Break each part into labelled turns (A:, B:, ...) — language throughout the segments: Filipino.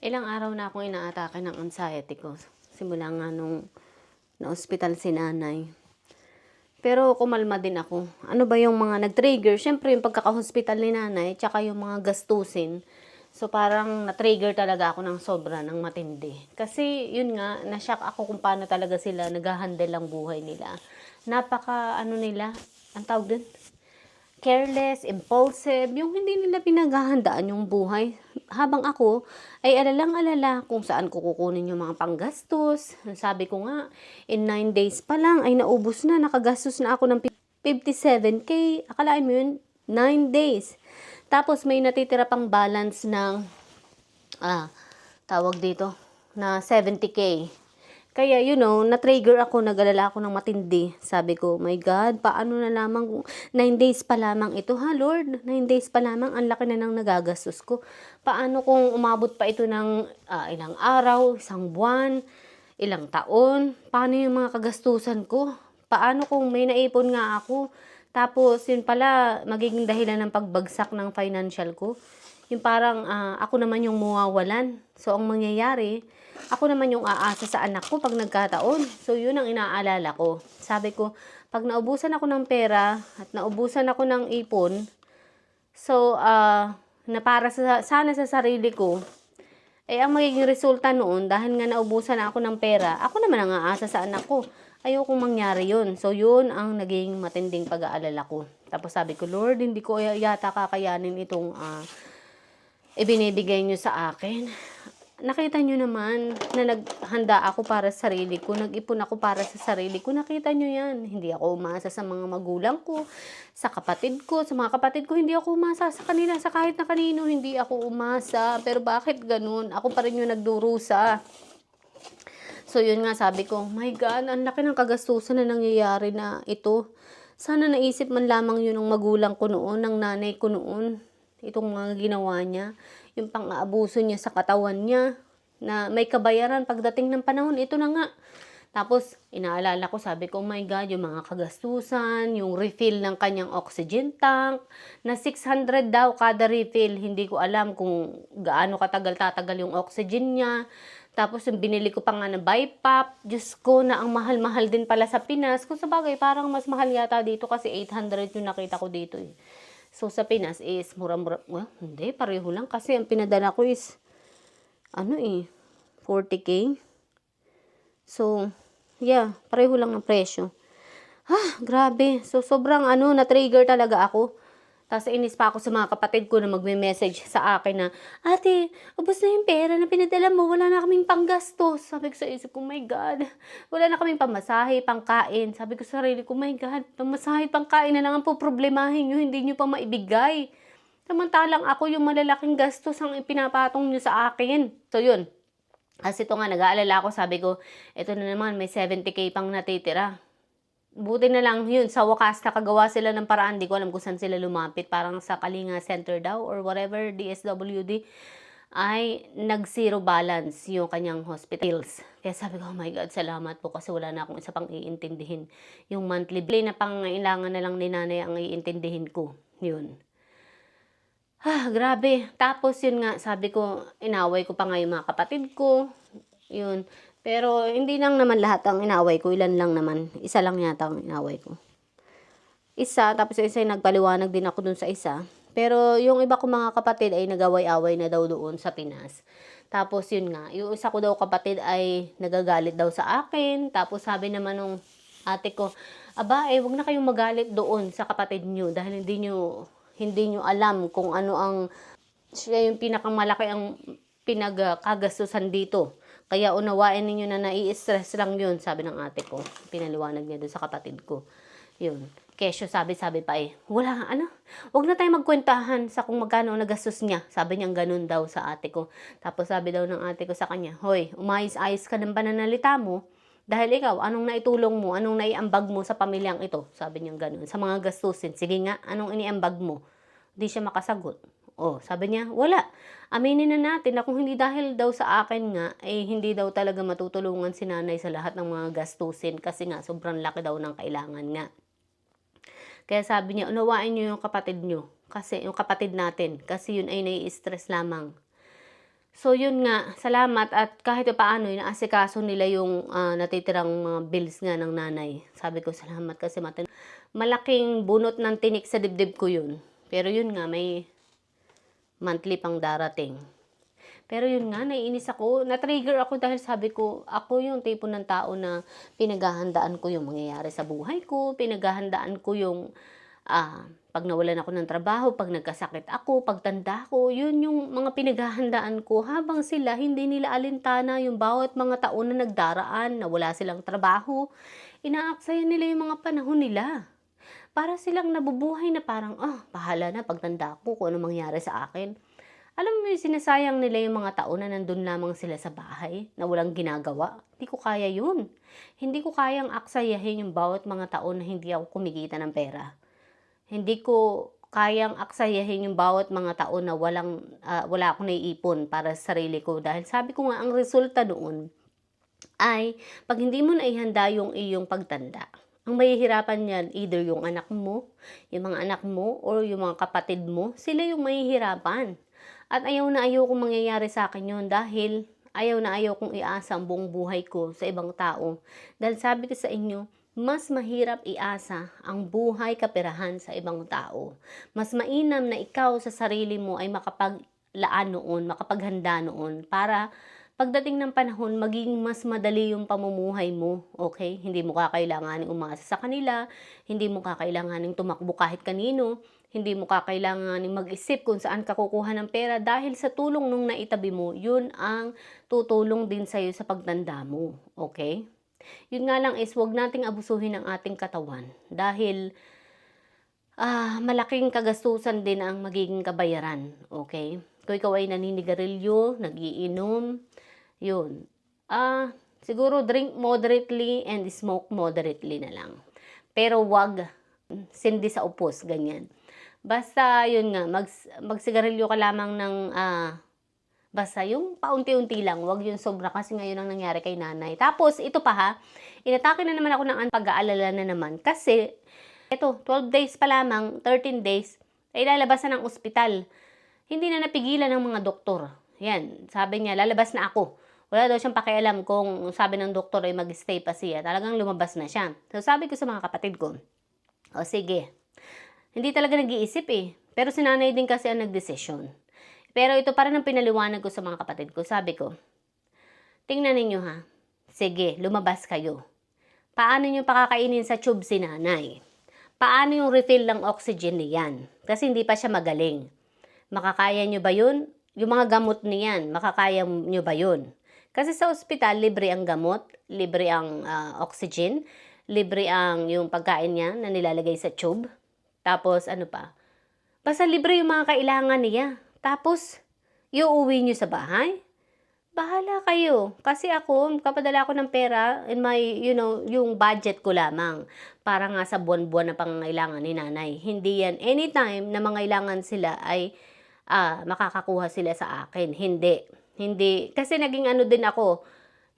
A: Ilang araw na akong inaatake ng anxiety ko. Simula nga nung na-hospital si nanay. Pero kumalma din ako. Ano ba yung mga nag-trigger? Siyempre yung pagkaka-hospital ni nanay, tsaka yung mga gastusin. So parang na-trigger talaga ako ng sobra, ng matindi. Kasi yun nga, na-shock ako kung paano talaga sila nag-handle ang buhay nila. Napaka, ano nila, ang tawag dun? careless, impulsive, yung hindi nila pinaghahandaan yung buhay. Habang ako ay alalang-alala kung saan ko kukunin yung mga panggastos. Sabi ko nga, in 9 days pa lang ay naubos na, nakagastos na ako ng 57k. Akalain mo yun, 9 days. Tapos may natitira pang balance ng, ah, tawag dito, na 70k. Kaya, you know, na-trigger ako, nagalala ako ng matindi. Sabi ko, my God, paano na lamang, kung 9 days pa lamang ito, ha, Lord? 9 days pa lamang, ang laki na nang nagagastos ko. Paano kung umabot pa ito ng ah, ilang araw, isang buwan, ilang taon? Paano yung mga kagastusan ko? Paano kung may naipon nga ako? Tapos, yun pala, magiging dahilan ng pagbagsak ng financial ko. Yung parang ah, ako naman yung mawawalan. So, ang mangyayari, ako naman yung aasa sa anak ko pag nagkataon. So, yun ang inaalala ko. Sabi ko, pag naubusan ako ng pera at naubusan ako ng ipon, so, ah, na para sa, sana sa sarili ko, eh, ang magiging resulta noon, dahil nga naubusan na ako ng pera, ako naman ang aasa sa anak ko. Ayokong mangyari yun. So, yun ang naging matinding pag-aalala ko. Tapos sabi ko, Lord, hindi ko yata kakayanin itong ah, ibinibigay nyo sa akin. Nakita nyo naman na naghanda ako para sa sarili ko, nag-ipon ako para sa sarili ko. Nakita nyo yan. Hindi ako umasa sa mga magulang ko, sa kapatid ko, sa mga kapatid ko. Hindi ako umasa sa kanila, sa kahit na kanino. Hindi ako umasa. Pero bakit ganun? Ako pa rin yung nagdurusa. So, yun nga, sabi ko, my God, ang laki ng kagastusan na nangyayari na ito. Sana naisip man lamang yun ng magulang ko noon, ng nanay ko noon. Itong mga ginawa niya. Yung pang-aabuso niya sa katawan niya. Na may kabayaran pagdating ng panahon. Ito na nga. Tapos, inaalala ko, sabi ko, oh my God, yung mga kagastusan, yung refill ng kanyang oxygen tank, na 600 daw kada refill. Hindi ko alam kung gaano katagal tatagal yung oxygen niya. Tapos yung binili ko pa nga na BiPAP, Diyos ko na ang mahal-mahal din pala sa Pinas. Kung sa bagay, parang mas mahal yata dito kasi 800 yung nakita ko dito eh. So sa Pinas is mura-mura, well, hindi, pareho lang kasi ang pinadala ko is, ano eh, 40k. So, yeah, pareho lang ang presyo. Ah, grabe. So, sobrang ano, na-trigger talaga ako. Tapos inis pa ako sa mga kapatid ko na magme-message sa akin na, Ate, ubos na yung pera na pinadala mo, wala na kaming panggastos. Sabi ko sa isip ko, my God, wala na kaming pamasahe, pangkain. Sabi ko sa sarili ko, my God, pamasahe, pangkain na lang ang po problemahin nyo, hindi nyo pa maibigay. Samantalang ako yung malalaking gastos ang ipinapatong nyo sa akin. So yun, kasi ito nga, nag-aalala ako, sabi ko, ito na naman, may 70k pang natitira buti na lang yun, sa wakas nakagawa sila ng paraan, di ko alam kung saan sila lumapit, parang sa Kalinga Center daw or whatever, DSWD, ay nag-zero balance yung kanyang hospitals. Kaya sabi ko, oh my God, salamat po kasi wala na akong isa pang iintindihin. Yung monthly bill na pangailangan na lang ni nanay ang iintindihin ko. Yun. Ah, grabe. Tapos yun nga, sabi ko, inaway ko pa nga yung mga kapatid ko. Yun. Pero hindi lang naman lahat ang inaway ko, ilan lang naman. Isa lang yata ang inaway ko. Isa, tapos isa yung nagpaliwanag din ako dun sa isa. Pero yung iba ko mga kapatid ay nagaway-away na daw doon sa Pinas. Tapos yun nga, yung isa ko daw kapatid ay nagagalit daw sa akin. Tapos sabi naman nung ate ko, aba eh, wag na kayong magalit doon sa kapatid nyo dahil hindi nyo, hindi nyo alam kung ano ang, siya yung pinakamalaki ang pinagkagastusan dito. Kaya unawain ninyo na nai-stress lang yun, sabi ng ate ko. Pinaliwanag niya doon sa kapatid ko. Yun. Kesyo sabi-sabi pa eh, wala, ano, wag na tayo magkwentahan sa kung magkano nagastos niya. Sabi niya ganun daw sa ate ko. Tapos sabi daw ng ate ko sa kanya, hoy, umayos-ayos ka ng pananalita mo. Dahil ikaw, anong naitulong mo, anong naiambag mo sa pamilyang ito? Sabi niya ganun. Sa mga gastusin, sige nga, anong iniambag mo? Hindi siya makasagot. Oh, sabi niya, wala. Aminin na natin na kung hindi dahil daw sa akin nga, eh hindi daw talaga matutulungan si nanay sa lahat ng mga gastusin kasi nga sobrang laki daw ng kailangan nga. Kaya sabi niya, unawain niyo yung kapatid niyo. Kasi yung kapatid natin. Kasi yun ay nai-stress lamang. So, yun nga, salamat at kahit pa paano, inaasikaso nila yung ah, natitirang mga bills nga ng nanay. Sabi ko, salamat kasi matin malaking bunot ng tinik sa dibdib ko yun. Pero yun nga, may monthly pang darating. Pero yun nga, naiinis ako. Na-trigger ako dahil sabi ko, ako yung tipo ng tao na pinaghahandaan ko yung mangyayari sa buhay ko. Pinaghahandaan ko yung ah, pag nawalan ako ng trabaho, pag nagkasakit ako, pag tanda ko. Yun yung mga pinaghahandaan ko. Habang sila, hindi nila alintana yung bawat mga taon na nagdaraan, na wala silang trabaho. Inaaksaya nila yung mga panahon nila para silang nabubuhay na parang, ah, bahala na pagtanda ko kung ano mangyari sa akin. Alam mo yung sinasayang nila yung mga taon na nandun lamang sila sa bahay, na walang ginagawa. Hindi ko kaya yun. Hindi ko kayang aksayahin yung bawat mga taon na hindi ako kumikita ng pera. Hindi ko kayang aksayahin yung bawat mga taon na walang, ah, wala akong naiipon para sa sarili ko. Dahil sabi ko nga, ang resulta noon ay pag hindi mo naihanda yung iyong pagtanda, ang mahihirapan niyan, either yung anak mo, yung mga anak mo, or yung mga kapatid mo, sila yung mahihirapan. At ayaw na ayaw kong mangyayari sa akin yun dahil ayaw na ayaw kong iasa ang buong buhay ko sa ibang tao. Dahil sabi ko sa inyo, mas mahirap iasa ang buhay kapirahan sa ibang tao. Mas mainam na ikaw sa sarili mo ay makapaglaan noon, makapaghanda noon para pagdating ng panahon, maging mas madali yung pamumuhay mo, okay? Hindi mo kakailanganing umasa sa kanila, hindi mo kakailanganing tumakbo kahit kanino, hindi mo kakailanganing mag-isip kung saan ka kukuha ng pera dahil sa tulong nung naitabi mo, yun ang tutulong din sa'yo sa pagtanda mo, okay? Yun nga lang is, wag nating abusuhin ang ating katawan dahil ah, malaking kagastusan din ang magiging kabayaran, okay? Kung ikaw ay naninigarilyo, nagiinom, yun. Ah, siguro drink moderately and smoke moderately na lang. Pero wag sindi sa upos, ganyan. Basta yun nga, mag, magsigarilyo ka lamang ng ah, basta yung paunti-unti lang, wag yung sobra kasi ngayon ang nangyari kay nanay. Tapos ito pa ha, inatake na naman ako ng pag-aalala na naman kasi ito, 12 days pa lamang, 13 days, ay lalabas na ng ospital. Hindi na napigilan ng mga doktor. Yan, sabi niya, lalabas na ako. Wala daw siyang pakialam kung sabi ng doktor ay mag-stay pa siya. Talagang lumabas na siya. So sabi ko sa mga kapatid ko, o sige, hindi talaga nag-iisip eh. Pero si nanay din kasi ang nagdesisyon. Pero ito pa rin ang pinaliwanag ko sa mga kapatid ko. Sabi ko, tingnan ninyo ha. Sige, lumabas kayo. Paano nyo pakakainin sa tube si nanay? Paano yung refill ng oxygen niyan? Kasi hindi pa siya magaling. Makakaya nyo ba yun? Yung mga gamot niyan, makakaya nyo ba yun? Kasi sa ospital, libre ang gamot, libre ang ah, oxygen, libre ang yung pagkain niya na nilalagay sa tube. Tapos ano pa? Basta libre yung mga kailangan niya. Tapos, iuwi niyo sa bahay? Bahala kayo. Kasi ako, kapadala ako ng pera in my, you know, yung budget ko lamang. Para nga sa buwan-buwan na pangangailangan ni nanay. Hindi yan anytime na mangailangan sila ay ah, makakakuha sila sa akin. Hindi. Hindi. Kasi naging ano din ako,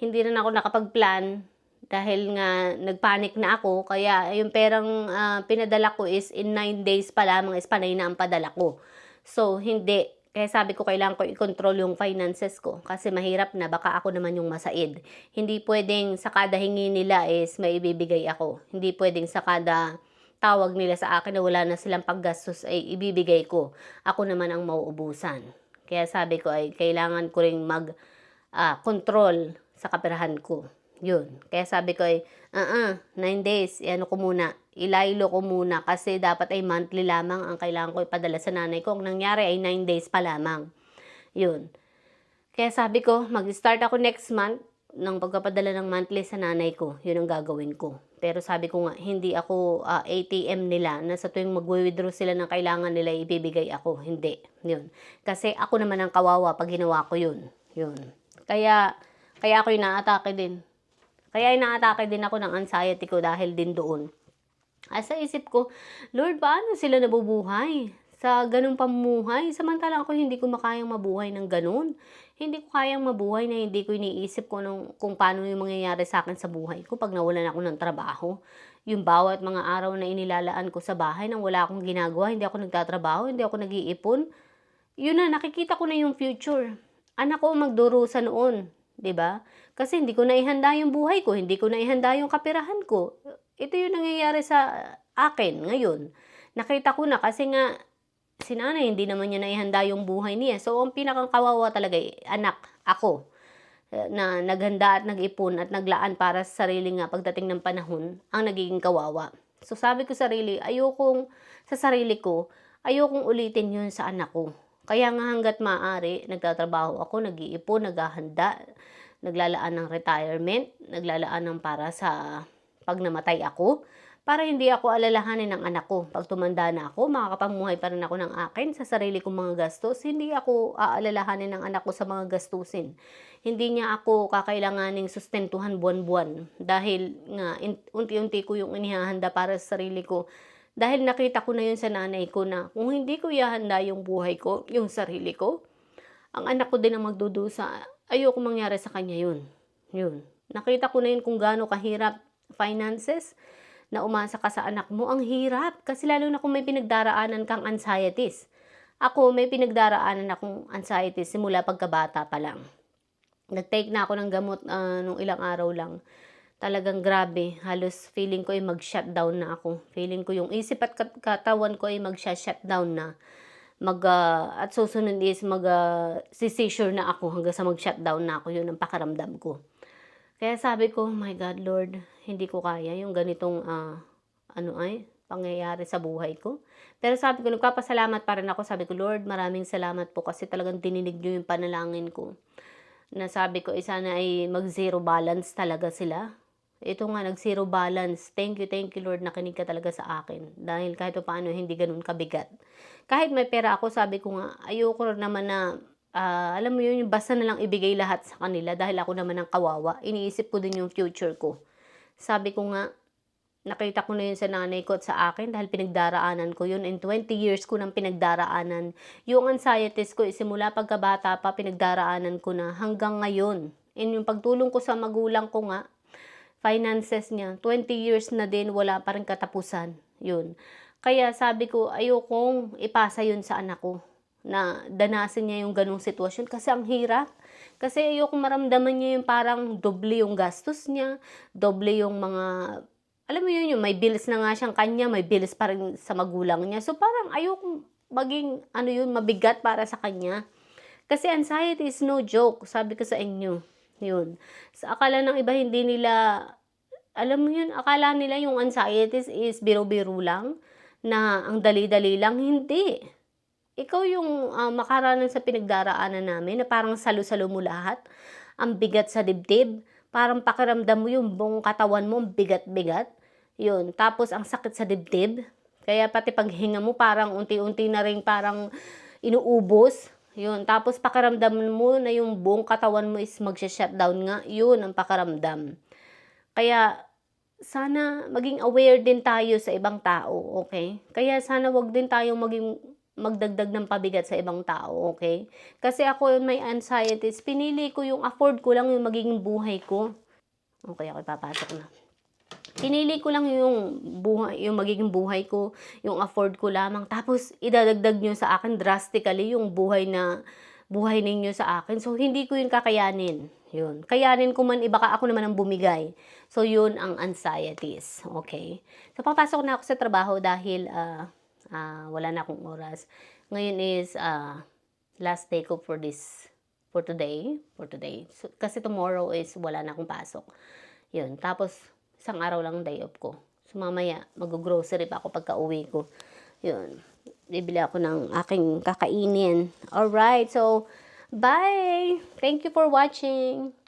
A: hindi rin ako nakapag-plan dahil nga nagpanic na ako. Kaya yung perang ah, pinadala ko is in 9 days pa lamang is panay na ang padala ko. So, hindi. Kaya sabi ko, kailangan ko i-control yung finances ko. Kasi mahirap na, baka ako naman yung masaid. Hindi pwedeng sa kada hingi nila is may ibibigay ako. Hindi pwedeng sa kada tawag nila sa akin na wala na silang paggastos ay ibibigay ko. Ako naman ang mauubusan. Kaya sabi ko ay kailangan ko ring mag ah, control sa kaperahan ko. Yun. Kaya sabi ko ay, ah, uh 9 days, ano ko muna, ilaylo ko muna kasi dapat ay monthly lamang ang kailangan ko ipadala sa nanay ko. Ang nangyari ay 9 days pa lamang. Yun. Kaya sabi ko, mag-start ako next month ng pagpapadala ng monthly sa nanay ko. Yun ang gagawin ko. Pero sabi ko nga, hindi ako ah, ATM nila na sa tuwing mag-withdraw sila ng kailangan nila, ibibigay ako. Hindi. Yun. Kasi ako naman ang kawawa pag ginawa ko yun. Yun. Kaya, kaya ako yung naatake din. Kaya inaatake din ako ng anxiety ko dahil din doon. At sa isip ko, Lord, paano sila nabubuhay? Sa ganung pamumuhay, samantalang ako hindi ko makayang mabuhay ng ganun. Hindi ko kayang mabuhay na hindi ko iniisip ko nung, kung paano yung mangyayari sa akin sa buhay ko pag nawalan ako ng trabaho. Yung bawat mga araw na inilalaan ko sa bahay nang wala akong ginagawa, hindi ako nagtatrabaho, hindi ako nag-iipon. Yun na, nakikita ko na yung future. anak ko magdurusa noon, 'di ba? Kasi hindi ko naihanda yung buhay ko, hindi ko naihanda yung kapirahan ko. Ito yung nangyayari sa akin ngayon. Nakita ko na kasi nga si nanay hindi naman niya naihanda yung buhay niya. So ang pinakang kawawa talaga eh, anak, ako eh, na naghanda at nag-ipon at naglaan para sa sarili nga pagdating ng panahon ang nagiging kawawa. So sabi ko sarili, ayokong sa sarili ko, ayokong ulitin yun sa anak ko. Kaya nga hanggat maaari, nagtatrabaho ako, nag-iipon, naghahanda, naglalaan ng retirement, naglalaan ng para sa pag namatay ako, para hindi ako alalahanin ng anak ko. Pag tumanda na ako, makakapamuhay pa rin ako ng akin sa sarili kong mga gastos. Hindi ako aalalahanin ng anak ko sa mga gastusin. Hindi niya ako kakailanganing sustentuhan buwan-buwan dahil nga unti-unti ko yung inihahanda para sa sarili ko. Dahil nakita ko na yun sa nanay ko na kung hindi ko ihahanda yung buhay ko, yung sarili ko, ang anak ko din ang magdudusa. Ayoko mangyari sa kanya yun. Yun. Nakita ko na yun kung gaano kahirap finances na umasa ka sa anak mo. Ang hirap. Kasi lalo na kung may pinagdaraanan kang anxieties. Ako, may pinagdaraanan akong anxieties simula pagkabata pa lang. Nag-take na ako ng gamot ah, nung ilang araw lang. Talagang grabe. Halos feeling ko ay mag-shutdown na ako. Feeling ko yung isip at kat- katawan ko ay mag-shutdown na mag ah, at susunod is mag uh, seizure na ako hanggang sa mag-shutdown na ako yun ang pakaramdam ko kaya sabi ko oh my God Lord hindi ko kaya yung ganitong ah, ano ay pangyayari sa buhay ko pero sabi ko nagpapasalamat pa rin ako sabi ko Lord maraming salamat po kasi talagang dininig niyo yung panalangin ko na sabi ko eh, sana ay mag zero balance talaga sila ito nga, nag-zero balance. Thank you, thank you Lord, nakinig ka talaga sa akin. Dahil kahit pa paano, hindi ganun kabigat. Kahit may pera ako, sabi ko nga, ayoko naman na, ah, alam mo yun, basta na lang ibigay lahat sa kanila dahil ako naman ang kawawa. Iniisip ko din yung future ko. Sabi ko nga, nakita ko na yun sa nanay ko at sa akin dahil pinagdaraanan ko yun. In 20 years ko nang pinagdaraanan. Yung anxieties ko, simula pagkabata pa, pinagdaraanan ko na hanggang ngayon. And yung pagtulong ko sa magulang ko nga, finances niya, 20 years na din, wala pa rin katapusan. Yun. Kaya sabi ko, ayokong ipasa yun sa anak ko na danasin niya yung ganong sitwasyon kasi ang hirap. Kasi ayokong maramdaman niya yung parang doble yung gastos niya, doble yung mga, alam mo yun, yung may bills na nga siyang kanya, may bills pa rin sa magulang niya. So parang ayokong maging, ano yun, mabigat para sa kanya. Kasi anxiety is no joke, sabi ko sa inyo. Yun. Sa akala ng iba, hindi nila, alam mo yun, akala nila yung anxieties is biro-biro lang, na ang dali-dali lang. Hindi. Ikaw yung uh, makaranan sa pinagdaraanan namin na parang salo-salo mo lahat. Ang bigat sa dibdib. Parang pakiramdam mo yung buong katawan mo, bigat-bigat. Yun. Tapos ang sakit sa dibdib. Kaya pati paghinga mo parang unti-unti na rin parang inuubos. Yun. Tapos pakiramdam mo na yung buong katawan mo is magsha-shutdown nga. Yun ang pakaramdam. Kaya sana maging aware din tayo sa ibang tao, okay? Kaya sana wag din tayo maging magdagdag ng pabigat sa ibang tao, okay? Kasi ako may anxieties, pinili ko yung afford ko lang yung magiging buhay ko. Okay, ako papasok na. Pinili ko lang yung buhay, yung magiging buhay ko, yung afford ko lamang. Tapos idadagdag nyo sa akin drastically yung buhay na buhay ninyo sa akin. So hindi ko yun kakayanin. Yun. Kayanin ko man, iba ka ako naman ang bumigay. So yun ang anxieties. Okay? So papasok na ako sa trabaho dahil uh, uh, wala na akong oras. Ngayon is uh, last day ko for this for today, for today. So, kasi tomorrow is wala na akong pasok. Yun. Tapos isang araw lang day off ko. So mamaya, mag-grocery pa ako pagka uwi ko. Yun. Bibili ako ng aking kakainin. Alright, so bye! Thank you for watching!